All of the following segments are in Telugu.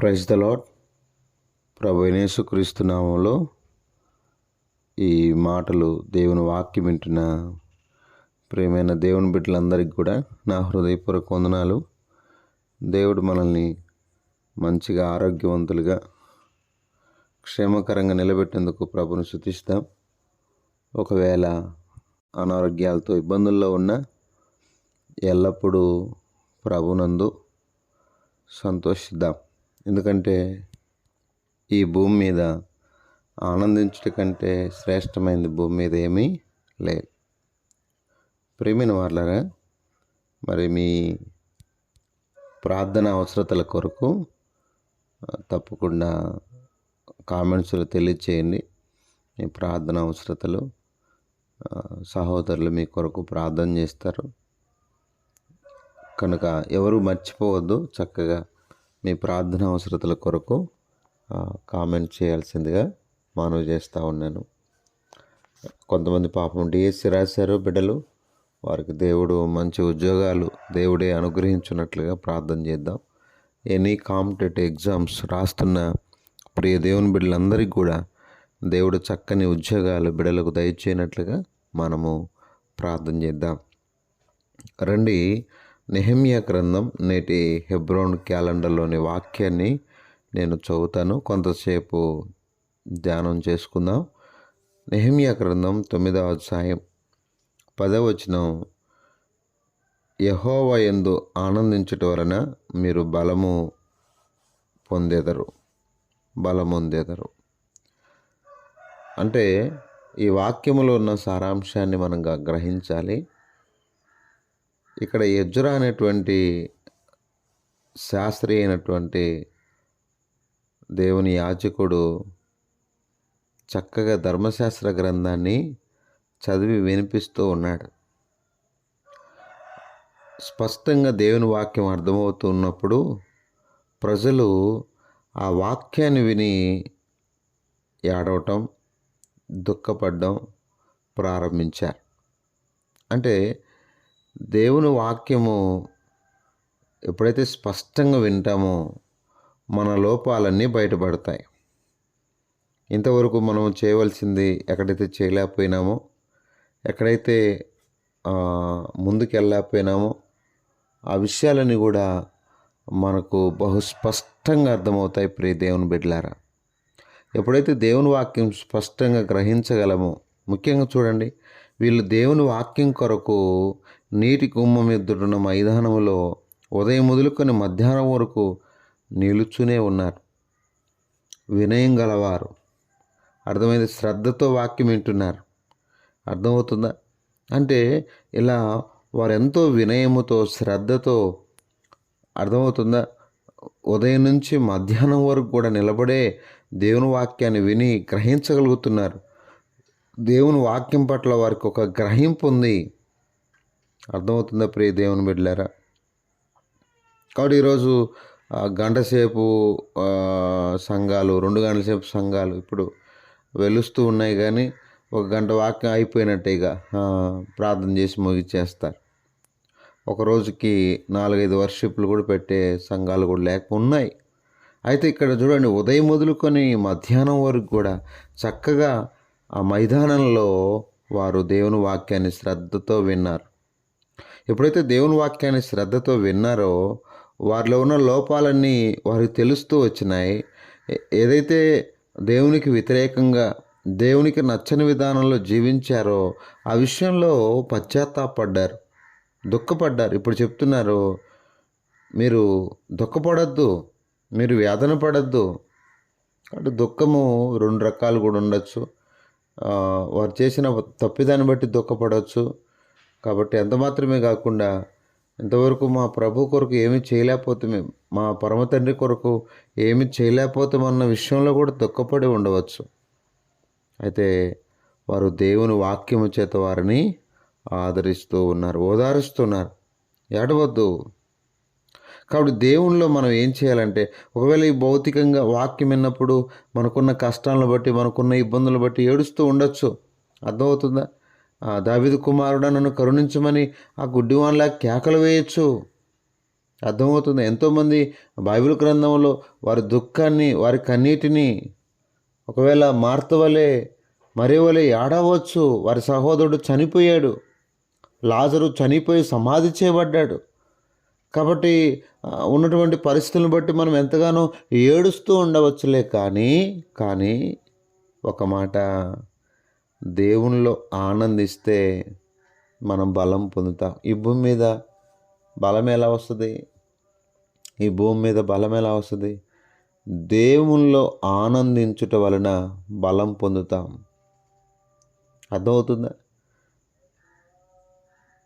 ప్రైజ్ ద లాడ్ ప్రభు యేసుక్రీస్తు నామంలో ఈ మాటలు దేవుని వాక్యం వింటున్న ప్రేమైన దేవుని బిడ్డలందరికీ కూడా నా హృదయపూర్వక వందనాలు. దేవుడు మనల్ని మంచిగా ఆరోగ్యవంతులుగా క్షేమకరంగా నిలబెట్టేందుకు ప్రభుని శుతిస్తాం ఒకవేళ అనారోగ్యాలతో ఇబ్బందుల్లో ఉన్న ఎల్లప్పుడూ ప్రభునందు సంతోషిద్దాం. ఎందుకంటే ఈ భూమి మీద ఆనందించట కంటే శ్రేష్టమైనది భూమి మీద ఏమీ లేదు. ప్రేమిన వాళ్ళరా మరి మీ ప్రార్థన అవసరతల కొరకు తప్పకుండా కామెంట్స్లో తెలియచేయండి. మీ ప్రార్థన అవసరతలు సహోదరులు మీ కొరకు ప్రార్థన చేస్తారు. కనుక ఎవరు మర్చిపోవద్దు చక్కగా మీ ప్రార్థన అవసరతల కొరకు కామెంట్ చేయాల్సిందిగా మనవి చేస్తూ ఉన్నాను. కొంతమంది పాపం డిఎస్సి రాశారు బిడ్డలు. వారికి దేవుడు మంచి ఉద్యోగాలు దేవుడే అనుగ్రహించున్నట్లుగా ప్రార్థన చేద్దాం. ఎనీ కాంపిటేటివ్ ఎగ్జామ్స్ రాస్తున్న ప్రియ దేవుని బిడ్డలందరికీ కూడా దేవుడు చక్కని ఉద్యోగాలు బిడ్డలకు దయచేయనట్లుగా మనము ప్రార్థన చేద్దాం. రండి నెహమ్యా గ్రంథం నేటి హెబ్రోన్ క్యాలెండర్లోని వాక్యాన్ని నేను చదువుతాను. కొంతసేపు ధ్యానం చేసుకుందాం. నెహమ్యా గ్రంథం తొమ్మిదవ అధ్యాయం పదవచనం యహోవ ఎందు ఆనందించట వలన మీరు బలము పొందేదరు. బలమొందేదరు అంటే ఈ వాక్యములో ఉన్న సారాంశాన్ని మనం గ- గ్రహించాలి. ఇక్కడ యజ్రా అనేటువంటి శాస్త్రి అయినటువంటి దేవుని యాచకుడు చక్కగా ధర్మశాస్త్ర గ్రంథాన్ని చదివి వినిపిస్తూ ఉన్నాడు. స్పష్టంగా దేవుని వాక్యం అర్థమవుతున్నప్పుడు ప్రజలు ఆ వాక్యాన్ని విని ఏడవటం దుఃఖపడడం ప్రారంభించారు. అంటే దేవుని వాక్యము ఎప్పుడైతే స్పష్టంగా వింటామో మన లోపాలన్నీ బయటపడతాయి. ఇంతవరకు మనం చేయవలసింది ఎక్కడైతే చేయలేకపోయినామో ఎక్కడైతే ఆ, ముందుకు వెళ్ళలేకపోయినామో ఆ విషయాలన్నీ కూడా మనకు బహు స్పష్టంగా అర్థమవుతాయి ప్రియ దేవుని బిడ్డలారా. ఎప్పుడైతే దేవుని వాక్యం స్పష్టంగా గ్రహించగలమో ముఖ్యంగా చూడండి వీళ్ళు దేవుని వాక్యం కొరకు నీటి కుంభం ఎదురున్న మైదానంలో ఉదయం మొదలుకొని మధ్యాహ్నం వరకు నిలుచునే ఉన్నారు. వినయం గలవారు. అర్థమైంది? శ్రద్ధతో వాక్యం వింటున్నారు. అర్థమవుతుందా? అంటే ఇలా వారెంతో వినయముతో శ్రద్ధతో అర్థమవుతుందా? ఉదయం నుంచి మధ్యాహ్నం వరకు కూడా నిలబడే దేవుని వాక్యాన్ని విని గ్రహించగలుగుతున్నారు. దేవుని వాక్యం పట్ల వారికి ఒక గ్రహింపు ఉంది. అర్థమవుతుందా ప్రియ దేవుని బిడ్డలారా? కాబట్టి ఈరోజు గంటసేపు గంట సేపు సంఘాలు రెండు గంటల సేపు సంఘాలు ఇప్పుడు వెలుస్తూ ఉన్నాయి కానీ ఒక గంట వాక్యం అయిపోయినట్టే ఇక ప్రార్థన చేసి ముగిచ్చేస్తారు ఒక రోజుకి నాలుగైదు వర్షిప్లు కూడా పెట్టే సంఘాలు కూడా లేక ఉన్నాయి. అయితే ఇక్కడ చూడండి ఉదయం మొదలుకొని మధ్యాహ్నం వరకు కూడా చక్కగా ఆ మైదానంలో వారు దేవుని వాక్యాన్ని శ్రద్ధతో విన్నారు. ఎప్పుడైతే దేవుని వాక్యాన్ని శ్రద్ధతో విన్నారో వారిలో ఉన్న లోపాలన్నీ వారికి తెలుస్తూ వచ్చినాయి. ఏదైతే దేవునికి వ్యతిరేకంగా దేవునికి నచ్చని విధానంలో జీవించారో ఆ విషయంలో పశ్చాత్తాపడ్డారు దుఃఖపడ్డారు. ఇప్పుడు చెప్తున్నారు మీరు దుఃఖపడద్దు మీరు వేదన పడద్దు. అంటే దుఃఖము రెండు రకాలు కూడా ఉండొచ్చు. వారు చేసిన తప్పిదాన్ని బట్టి దుఃఖపడవచ్చు కాబట్టి ఎంత మాత్రమే కాకుండా ఇంతవరకు మా ప్రభు కొరకు ఏమి చేయలేకపోతే మా పరమ తండ్రి కొరకు ఏమి చేయలేకపోతామన్న విషయంలో కూడా దుఃఖపడి ఉండవచ్చు. అయితే వారు దేవుని వాక్యము చేత వారిని ఆదరిస్తూ ఉన్నారు ఓదారుస్తున్నారు. ఏడవద్దు. కాబట్టి దేవునిలో మనం ఏం చేయాలంటే ఒకవేళ ఈ భౌతికంగా వాక్యం విన్నప్పుడు మనకున్న కష్టాలను బట్టి మనకున్న ఇబ్బందులు బట్టి ఏడుస్తూ ఉండొచ్చు. అర్థమవుతుందా? ఆ దావిదు కుమారుడ నన్ను కరుణించమని ఆ గుడ్డివాన్లా కేకలు వేయచ్చు. అర్థమవుతుంది. ఎంతోమంది బైబిల్ గ్రంథంలో వారి దుఃఖాన్ని వారి కన్నీటిని ఒకవేళ మార్తవలే వలె ఏడవచ్చు. వారి సహోదరుడు చనిపోయాడు. లాజరు చనిపోయి సమాధి చేయబడ్డాడు. కాబట్టి ఉన్నటువంటి పరిస్థితులను బట్టి మనం ఎంతగానో ఏడుస్తూ ఉండవచ్చులే. కానీ కానీ ఒక మాట దేవునిలో ఆనందిస్తే మనం బలం పొందుతాం. ఈ భూమి మీద బలం ఎలా వస్తుంది? ఈ భూమి మీద బలం ఎలా వస్తుంది? దేవునిలో ఆనందించుట వలన బలం పొందుతాం. అర్థమవుతుందా?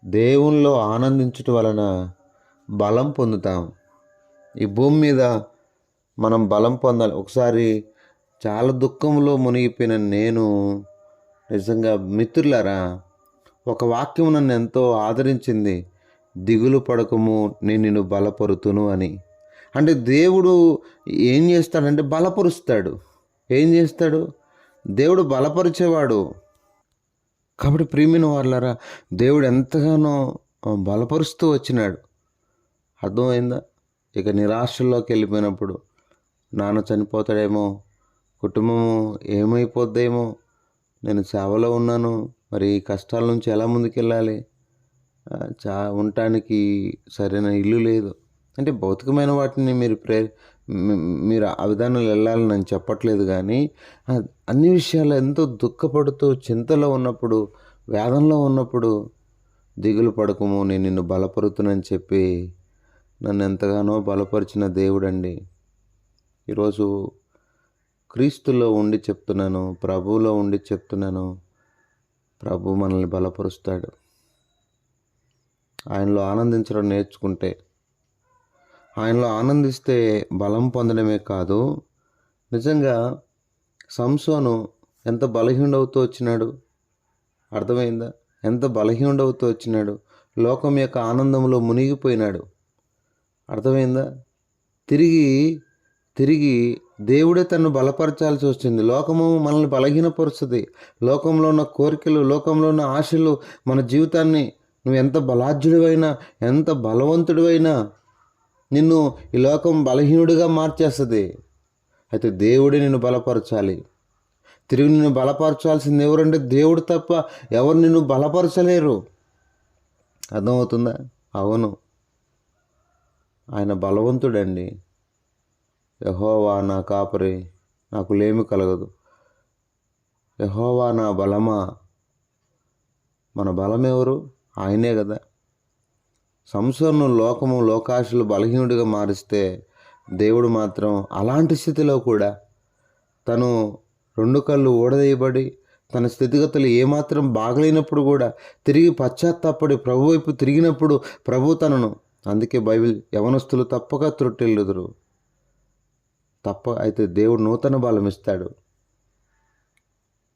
దేవునిలో ఆనందించుట వలన బలం పొందుతాం. ఈ భూమి మీద మనం బలం పొందాలి. ఒకసారి చాలా దుఃఖంలో మునిగిపోయిన నేను నిజంగా మిత్రులారా ఒక వాక్యం నన్ను ఎంతో ఆదరించింది. దిగులు పడకము నేను నిన్ను బలపరుతును అని. అంటే దేవుడు ఏం చేస్తాడంటే బలపరుస్తాడు. ఏం చేస్తాడు? దేవుడు బలపరిచేవాడు. కాబట్టి ప్రియమైన వాళ్ళరా దేవుడు ఎంతగానో బలపరుస్తూ వచ్చినాడు. అర్థమైందా? ఇక నిరాశల్లోకి వెళ్ళిపోయినప్పుడు నాన్న చనిపోతాడేమో కుటుంబము ఏమైపోద్దేమో నేను సేవలో ఉన్నాను. మరి ఈ కష్టాల నుంచి ఎలా ముందుకెళ్ళాలి? చా ఉండటానికి సరైన ఇల్లు లేదు. అంటే భౌతికమైన వాటిని మీరు ప్రే మీరు ఆ విధానాలు వెళ్ళాలని నేను చెప్పట్లేదు కానీ అన్ని విషయాలు ఎంతో దుఃఖపడుతూ చింతలో ఉన్నప్పుడు వేదనలో ఉన్నప్పుడు దిగులు పడకము నేను నిన్ను బలపరుతునని చెప్పి నన్ను ఎంతగానో బలపరిచిన దేవుడండి. ఈరోజు క్రీస్తులో ఉండి చెప్తున్నాను ప్రభువులో ఉండి చెప్తున్నాను. ప్రభు మనల్ని బలపరుస్తాడు. ఆయనలో ఆనందించడం నేర్చుకుంటే ఆయనలో ఆనందిస్తే బలం పొందడమే కాదు నిజంగా సంసోను ఎంత బలహీనుడవుతూ వచ్చినాడు? అర్థమైందా? ఎంత బలహీనుడవుతూ వచ్చినాడు? లోకం యొక్క ఆనందంలో మునిగిపోయినాడు. అర్థమైందా? తిరిగి తిరిగి దేవుడే తను బలపరచాల్సి వచ్చింది. లోకము మనల్ని బలహీనపరుస్తుంది. లోకంలో ఉన్న కోరికలు లోకంలో ఉన్న ఆశలు మన జీవితాన్ని నువ్వు ఎంత బలాఢ్యుడివైనా ఎంత బలవంతుడివైనా నిన్ను ఈ లోకం బలహీనుడిగా మార్చేస్తుంది. అయితే దేవుడే నిన్ను బలపరచాలి. తిరిగి నిన్ను బలపరచాల్సింది ఎవరంటే దేవుడు తప్ప ఎవరు నిన్ను బలపరచలేరు. అర్థమవుతుందా? అవును. ఆయన బలవంతుడండి. యహోవా నా కాపరి నాకు లేమి కలగదు. యహోవా నా బలమా? మన బలం ఎవరు ఆయనే కదా సంసోను లోకము లోకాశలు బలహీనుడిగా మారిస్తే దేవుడు మాత్రం అలాంటి స్థితిలో కూడా తను రెండు కళ్ళు ఊడదీయబడి తన స్థితిగతులు ఏమాత్రం బాగలేనప్పుడు కూడా తిరిగి పశ్చాత్తాపడి ప్రభు వైపు తిరిగినప్పుడు ప్రభు తనను అందుకే బైబిల్ యవనస్తులు తప్పక త్రొట్టెళ్ళుదురు తప్ప అయితే దేవుడు నూతన బలం ఇస్తాడు.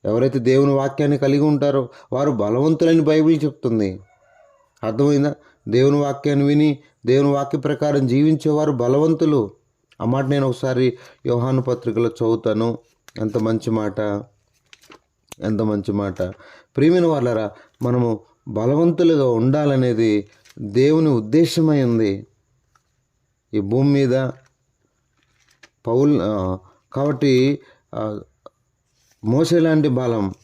ఎవరైతే దేవుని వాక్యాన్ని కలిగి ఉంటారో వారు బలవంతులని బైబిల్ చెప్తుంది. అర్థమైందా? దేవుని వాక్యాన్ని విని దేవుని వాక్య ప్రకారం జీవించేవారు బలవంతులు. ఆ మాట నేను ఒకసారి యోహాను పత్రికలో చదువుతాను. ఎంత మంచి మాట. ఎంత మంచి మాట. ప్రియమైన వాళ్ళరా మనము బలవంతులుగా ఉండాలనేది దేవుని ఉద్దేశమై ఉంది. ఈ భూమి మీద పౌల్ కాబట్టి మోసే లాంటి బలం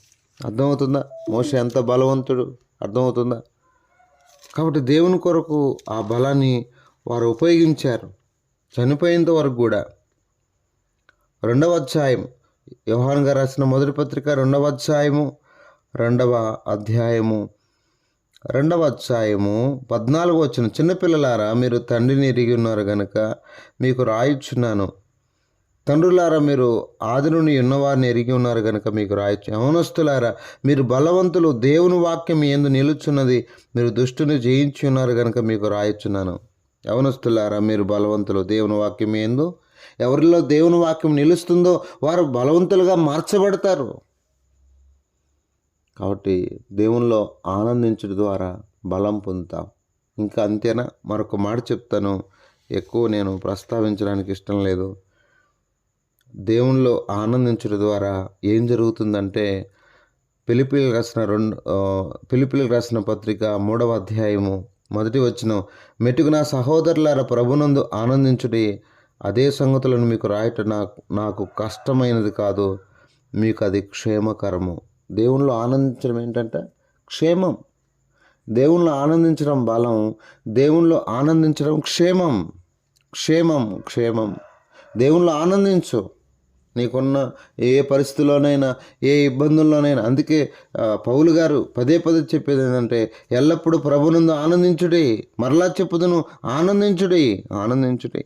అర్థమవుతుందా? మోసే ఎంత బలవంతుడు? అర్థమవుతుందా? కాబట్టి దేవుని కొరకు ఆ బలాన్ని వారు ఉపయోగించారు. చనిపోయేంత వరకు కూడా. రెండవ అధ్యాయం. వ్యవహారంగా గారు రాసిన మొదటి పత్రిక రెండవ అధ్యాయము రెండవ అధ్యాయము రెండవ అధ్యాయము పద్నాలుగు వచ్చిన చిన్నపిల్లలారా మీరు తండ్రిని ఎరిగి ఉన్నారు గనుక మీకు రాయిచున్నాను. తండ్రులారా మీరు ఆది ఉన్నవారిని ఎరిగి ఉన్నారు కనుక మీకు రాయొచ్చు. యవనస్తులారా మీరు బలవంతులు దేవుని వాక్యం ఎందు నిలుచున్నది మీరు దుష్టుని జయించి ఉన్నారు కనుక మీకు రాయొచ్చున్నాను. యవనస్తులారా మీరు బలవంతులు దేవుని వాక్యం ఎందు ఎవరిలో దేవుని వాక్యం నిలుస్తుందో వారు బలవంతులుగా మార్చబడతారు. కాబట్టి దేవునిలో ఆనందించడం ద్వారా బలం పొందుతాం. ఇంకా అంతేనా? మరొక మాట చెప్తాను. ఎక్కువ నేను ప్రస్తావించడానికి ఇష్టం లేదు. దేవునిలో ఆనందించడం ద్వారా ఏం జరుగుతుందంటే పిలిపిలు రాసిన రెండు పిలిపిలు రాసిన పత్రిక మూడవ అధ్యాయము మొదటి వచ్చిన మెటుకు నా సహోదరులారా ప్రభునందు ఆనందించుడి. అదే సంగతులను మీకు రాయటం నాకు నాకు కష్టమైనది కాదు. మీకు అది క్షేమకరము. దేవుణ్ణిలో ఆనందించడం ఏంటంటే క్షేమం. దేవుణ్ణిలో ఆనందించడం బలం. దేవుణ్ణిలో ఆనందించడం క్షేమం. క్షేమం క్షేమం. దేవుణ్ణిలో ఆనందించు. నీకున్న ఏ పరిస్థితిలోనైనా ఏ ఇబ్బందుల్లోనైనా. అందుకే పౌలు గారు పదే పదే చెప్పేది ఏంటంటే ఎల్లప్పుడూ ప్రభునందు ఆనందించుడి. మరలా చెప్పుదును ఆనందించుడి ఆనందించుడి.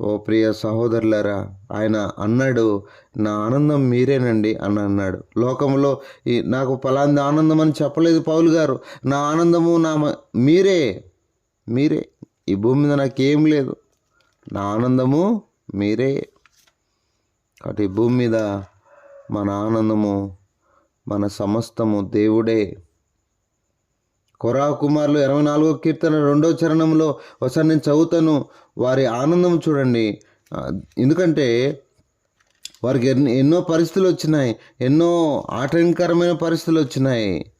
ఓ ప్రియ సహోదరులారా ఆయన అన్నాడు నా ఆనందం మీరేనండి అని అన్నాడు. లోకంలో ఈ నాకు ఫలాంది ఆనందం అని చెప్పలేదు పౌలు గారు. నా ఆనందము నా మ- మీరే మీరే. ఈ భూమి మీద నాకేం లేదు. నా ఆనందము మీరే. కాబట్టి భూమి మీద మన ఆనందము మన సమస్తము దేవుడే. కొరా కుమార్లు ఇరవై నాలుగో కీర్తన రెండో చరణంలో ఒకసారి నేను చదువుతాను. వారి ఆనందం చూడండి. ఎందుకంటే వారికి ఎన్ని ఎన్నో పరిస్థితులు వచ్చినాయి. ఎన్నో ఆటంకరమైన పరిస్థితులు వచ్చినాయి.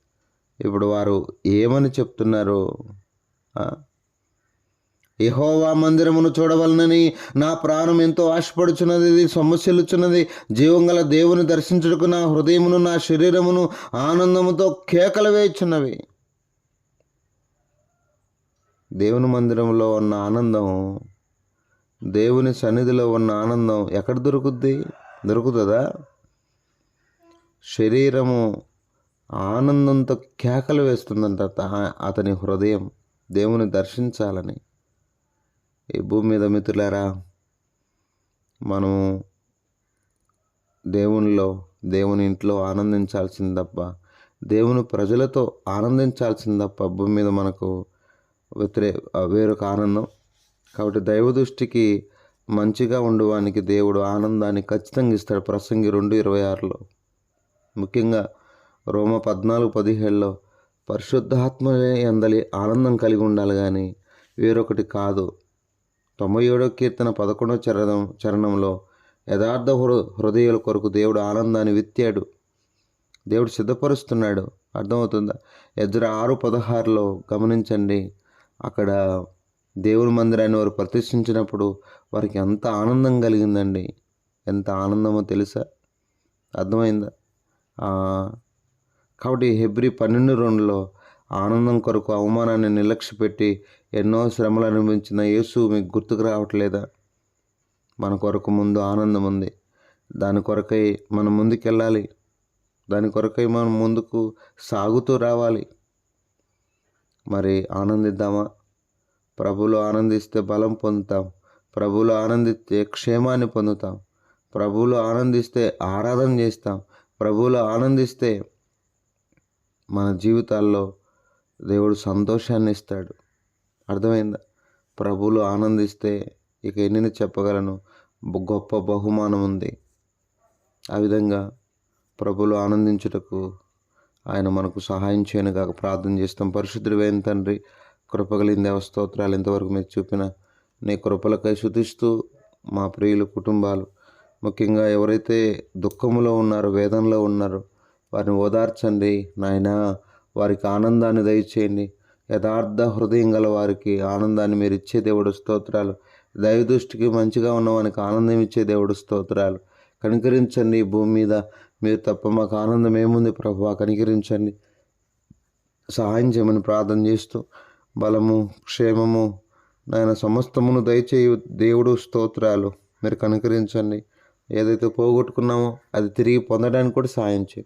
ఇప్పుడు వారు ఏమని చెప్తున్నారు? యెహోవా మందిరమును చూడవలనని నా ప్రాణం ఎంతో ఆశపడుచున్నది ఇది సమస్యలుచున్నది జీవంగల దేవుని దర్శించుటకు నా హృదయమును నా శరీరమును ఆనందముతో కేకలు వేయుచున్నవి. దేవుని మందిరంలో ఉన్న ఆనందం దేవుని సన్నిధిలో ఉన్న ఆనందం ఎక్కడ దొరుకుద్ది? దొరుకుతుందా? శరీరము ఆనందంతో కేకలు వేస్తుందంట అతని హృదయం. దేవుని దర్శించాలని. ఈ భూమి మీద మిత్రులారా మనము దేవునిలో దేవుని ఇంట్లో ఆనందించాల్సింది తప్ప దేవుని ప్రజలతో ఆనందించాల్సింది తప్ప భూమి మీద మనకు వ్యతిరే వేరొక ఆనందం. కాబట్టి దైవ దృష్టికి మంచిగా ఉండడానికి దేవుడు ఆనందాన్ని ఖచ్చితంగా ఇస్తాడు. ప్రసంగి రెండు ఇరవై ఆరులో. ముఖ్యంగా రోమ పద్నాలుగు పదిహేడులో పరిశుద్ధాత్మలే ఎందలి ఆనందం కలిగి ఉండాలి కానీ వేరొకటి కాదు. తొంభై ఏడో కీర్తన పదకొండో చరణం చరణంలో యథార్థ హృ హృదయాల కొరకు దేవుడు ఆనందాన్ని విత్తాడు. దేవుడు సిద్ధపరుస్తున్నాడు. అర్థమవుతుందా? ఎజ్ర ఆరు పదహారులో గమనించండి. అక్కడ దేవుని మందిరాన్ని వారు ప్రతిష్ఠించినప్పుడు వారికి ఎంత ఆనందం కలిగిందండి. ఎంత ఆనందమో తెలుసా? అర్థమైందా? కాబట్టి హెబ్రి పన్నెండు రెండులో ఆనందం కొరకు అవమానాన్ని నిర్లక్ష్యపెట్టి ఎన్నో శ్రమలు అనుభవించిన యేసు మీకు గుర్తుకు రావట్లేదా? మన కొరకు ముందు ఆనందం ఉంది. దాని కొరకై మనం ముందుకెళ్ళాలి. దాని కొరకై మనం ముందుకు సాగుతూ రావాలి. మరి ఆనందిద్దామా? ప్రభులు ఆనందిస్తే బలం పొందుతాం. ప్రభులు ఆనందిస్తే క్షేమాన్ని పొందుతాం. ప్రభువులు ఆనందిస్తే ఆరాధన చేస్తాం. ప్రభువులు ఆనందిస్తే మన జీవితాల్లో దేవుడు సంతోషాన్ని ఇస్తాడు అర్థమైందా? ప్రభువులు ఆనందిస్తే ఇక ఎన్ని చెప్పగలను? గొప్ప బహుమానం ఉంది. ఆ విధంగా ప్రభులు ఆనందించుటకు ఆయన మనకు సహాయం చేయను కాక ప్రార్థన చేస్తాం. పరిశుద్ధుడైన తండ్రి కృపగలిగిన దేవస్తోత్రాలు ఇంతవరకు మీరు చూపిన నీ కృపలకై శుతిస్తూ మా ప్రియుల కుటుంబాలు ముఖ్యంగా ఎవరైతే దుఃఖములో ఉన్నారో వేదనలో ఉన్నారో వారిని ఓదార్చండి నాయనా. వారికి ఆనందాన్ని దయచేయండి. యథార్థ హృదయం గల వారికి ఆనందాన్ని మీరు ఇచ్చే దేవుడు స్తోత్రాలు. దైవ దృష్టికి మంచిగా ఉన్న వానికి ఆనందం ఇచ్చే దేవుడు స్తోత్రాలు. కనికరించండి భూమి మీద. మీరు తప్ప మాకు ఆనందం ఏముంది? ప్రభు కనికరించండి. సహాయం చేయమని ప్రార్థన చేస్తూ బలము క్షేమము నాయన సమస్తమును దయచేయు దేవుడు స్తోత్రాలు. మీరు కనుకరించండి. ఏదైతే పోగొట్టుకున్నామో అది తిరిగి పొందడానికి కూడా సాయం చేయండి.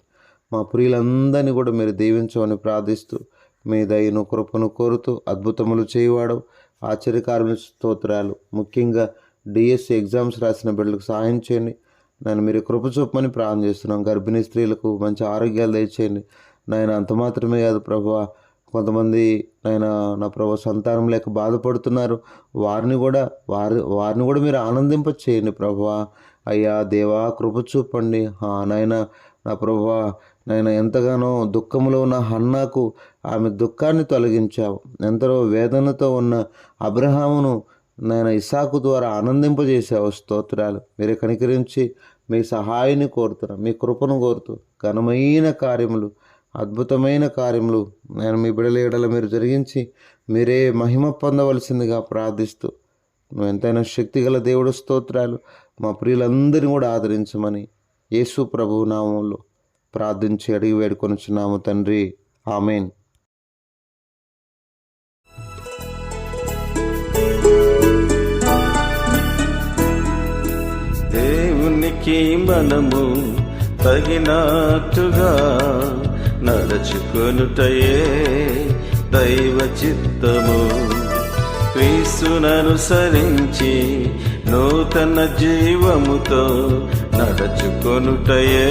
మా ప్రియులందరినీ కూడా మీరు దీవించమని ప్రార్థిస్తూ మీ దయను కృపను కోరుతూ అద్భుతములు చేయవాడు. ఆశ్చర్యకారుల స్తోత్రాలు. ముఖ్యంగా డిఎస్సి ఎగ్జామ్స్ రాసిన బిడ్డలకు సహాయం చేయండి. నన్ను మీరు కృప చూపమని ప్రార్థన చేస్తున్నాం. గర్భిణీ స్త్రీలకు మంచి ఆరోగ్యాలు దయచేయండి. నాయన అంత మాత్రమే కాదు ప్రభు. కొంతమంది నాయన నా ప్రభు సంతానం లేక బాధపడుతున్నారు. వారిని కూడా వారి వారిని కూడా మీరు ఆనందింప చేయండి ప్రభు. అయ్యా దేవా కృప చూపండి. నాయన నా ప్రభు నేను ఎంతగానో దుఃఖంలో ఉన్న హన్నాకు ఆమె దుఃఖాన్ని తొలగించావు. ఎంతలో వేదనతో ఉన్న అబ్రహామును నేను ఇసాకు ద్వారా ఆనందింపజేసావు స్తోత్రాలు. మీరు కనికరించి మీ సహాయాన్ని కోరుతున్నాం మీ కృపను కోరుతూ ఘనమైన కార్యములు అద్భుతమైన కార్యములు నేను మీ బిడలేడల మీరు జరిగించి మీరే మహిమ పొందవలసిందిగా ప్రార్థిస్తూ నువ్వు ఎంతైనా శక్తిగల దేవుడు స్తోత్రాలు మా ప్రియులందరినీ కూడా ఆదరించమని యేసు ప్రభు నామంలో ప్రార్థించి అడిగి వేడుకొనుచున్నాము తండ్రి. ఆమెన్. దేవునికి మనము తగినట్టుగా నడుచుకొనుటయే దైవ చిత్తము. క్రీస్తుననుసరించి నూతన జీవముతో నడుచుకొనుటయే